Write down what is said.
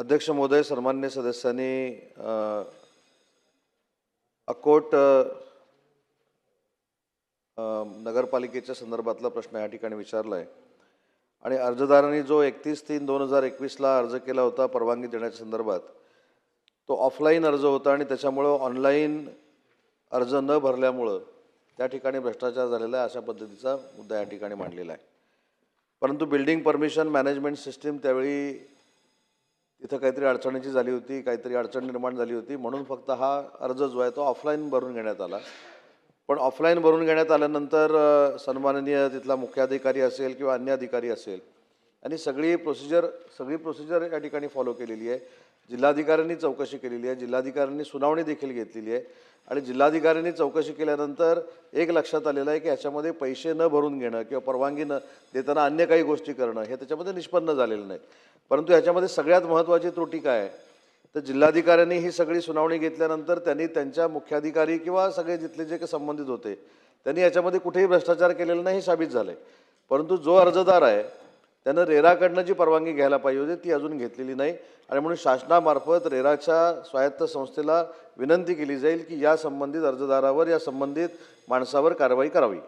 अध्यक्ष महोदय सन्मान्य सदस्यांनी अकोट नगरपालिकेच्या संदर्भातला प्रश्न या ठिकाणी विचारला आहे आणि अर्जदारांनी जो एकतीस तीन दोन हजार एकवीसला अर्ज केला होता परवानगी देण्याच्या संदर्भात तो ऑफलाईन अर्ज होता आणि त्याच्यामुळं ऑनलाईन अर्ज न भरल्यामुळं त्या ठिकाणी भ्रष्टाचार झालेला आहे अशा पद्धतीचा मुद्दा या ठिकाणी मांडलेला आहे. परंतु बिल्डिंग परमिशन मॅनेजमेंट सिस्टीम त्यावेळी तिथं काहीतरी अडचणीची झाली होती काहीतरी अडचण निर्माण झाली होती. म्हणून फक्त हा अर्ज जो आहे तो ऑफलाईन भरून घेण्यात आला. पण ऑफलाईन भरून घेण्यात आल्यानंतर सन्माननीय तिथला मुख्याधिकारी असेल किंवा अन्य अधिकारी असेल आणि सगळी प्रोसिजर सगळी प्रोसिजर या ठिकाणी फॉलो केलेली आहे. जिल्हाधिकाऱ्यांनी चौकशी केलेली आहे. जिल्हाधिकाऱ्यांनी सुनावणी देखील घेतलेली आहे. आणि जिल्हाधिकाऱ्यांनी चौकशी केल्यानंतर एक लक्षात आलेलं आहे की ह्याच्यामध्ये पैसे न भरून घेणं किंवा परवानगी न देताना अन्य काही गोष्टी करणं हे त्याच्यामध्ये निष्पन्न झालेलं नाही. परंतु ह्याच्यामध्ये सगळ्यात महत्त्वाची त्रुटी काय आहे? तर जिल्हाधिकाऱ्यांनी ही सगळी सुनावणी घेतल्यानंतर त्यांनी त्यांच्या मुख्याधिकारी किंवा सगळे जिथले जे काही संबंधित होते त्यांनी याच्यामध्ये कुठेही भ्रष्टाचार केलेला नाही हे साबित झालं आहे परंतु जो अर्जदार आहे त्यानं रेराकडनं जी परवानगी घ्यायला पाहिजे होती ती अजून घेतलेली नाही. आणि म्हणून शासनामार्फत रेराच्या स्वायत्त संस्थेला विनंती केली जाईल की या संबंधित अर्जदारावर या संबंधित माणसावर कारवाई करावी.